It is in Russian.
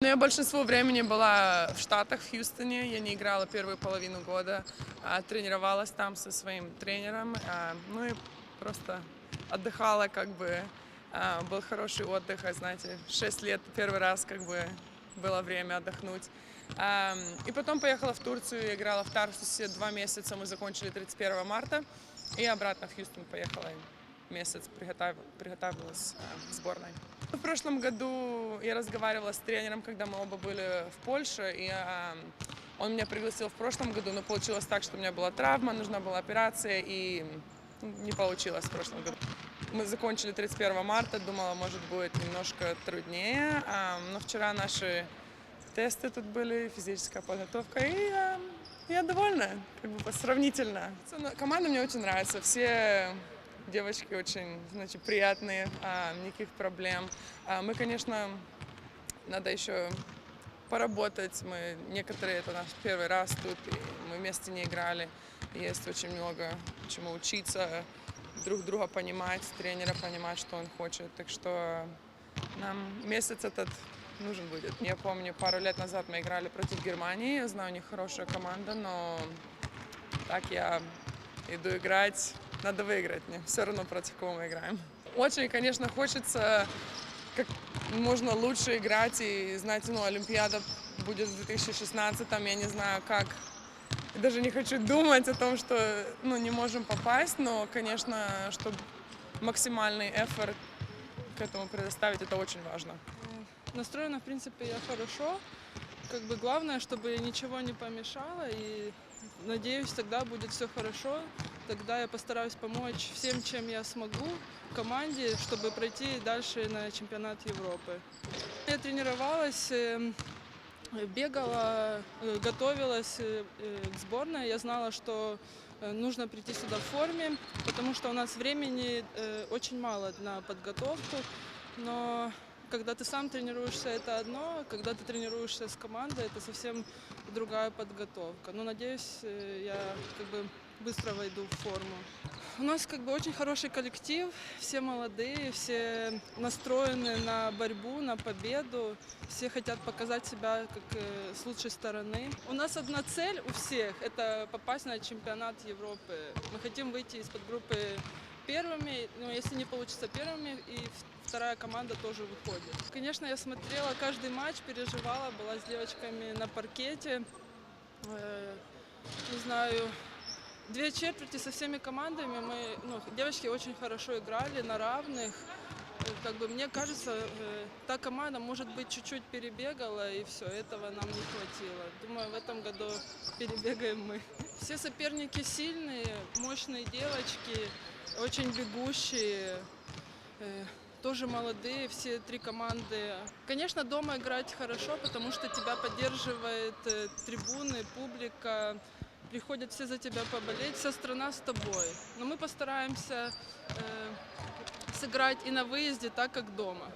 Но я большинство времени была в Штатах, в Хьюстоне. Я не играла первую половину года. а, Тренировалась там со своим тренером. а, Ну и просто отдыхала, как бы. а, Был хороший отдых, а, знаете, 6 лет первый раз как бы было время отдохнуть. И потом поехала в Турцию, играла в Тарсусе два месяца, мы закончили 31 марта. И обратно в Хьюстон поехала месяц, приготов- приготовилась к сборной. В прошлом году я разговаривала с тренером, когда мы оба были в Польше, и а, он меня пригласил в прошлом году, но получилось так, что у меня была травма, нужна была операция, и не получилось в прошлом году. Мы закончили 31 марта, думала, может, будет немножко труднее, а, но вчера наши тесты тут были, физическая подготовка, и я довольна, как бы сравнительно. Команда мне очень нравится, все девочки очень, значит, приятные, а, никаких проблем. А, Мы, конечно, надо еще поработать. Мы некоторые это наш первый раз тут, и мы вместе не играли. Есть очень много чему учиться, друг друга понимать, тренера понимать, что он хочет. Так что нам месяц этот нужен будет. Я помню, пару лет назад мы играли против Германии. Я знаю, у них хорошая команда, но так я иду играть. Надо выиграть мне. Все равно против кого мы играем. Очень, конечно, хочется как можно лучше играть и знать, ну, Олимпиада будет в 2016, я не знаю как. Я даже не хочу думать о том, что ну, не можем попасть, но, конечно, чтобы максимальный эфорт к этому предоставить, это очень важно. Настроена, в принципе, я хорошо. Как бы главное, чтобы ничего не помешало. И надеюсь, тогда будет все хорошо. Тогда я постараюсь помочь всем, чем я смогу команде, чтобы пройти дальше на чемпионат Европы. Я тренировалась, эм, бегала, э, готовилась э, э, к сборной. Я знала, что нужно прийти сюда в форме, потому что у нас времени очень мало на подготовку. Но когда ты сам тренируешься, это одно, когда ты тренируешься с командой, это совсем другая подготовка. Но надеюсь, э, я как бы быстро войду в форму. У нас как бы очень хороший коллектив, все молодые, все настроены на борьбу, на победу, все хотят показать себя как э, с лучшей стороны. У нас одна цель у всех – это попасть на чемпионат Европы. Мы хотим выйти из-под группы первыми, но если не получится первыми, и вторая команда тоже выходит. Конечно, я смотрела каждый матч, переживала, была с девочками на паркете. Э, Не знаю, две четверти со всеми командами мы, ну, девочки очень хорошо играли на равных. Э, Как бы мне кажется, э, та команда, может быть, чуть-чуть перебегала, и все, этого нам не хватило. Думаю, в этом году перебегаем мы. Все соперники сильные, мощные девочки, очень бегущие, э, тоже молодые, все три команды. Конечно, дома играть хорошо, потому что тебя поддерживает э, трибуны, публика, приходят все за тебя поболеть, вся страна с тобой. Но мы постараемся э, сыграть и на выезде так, как дома.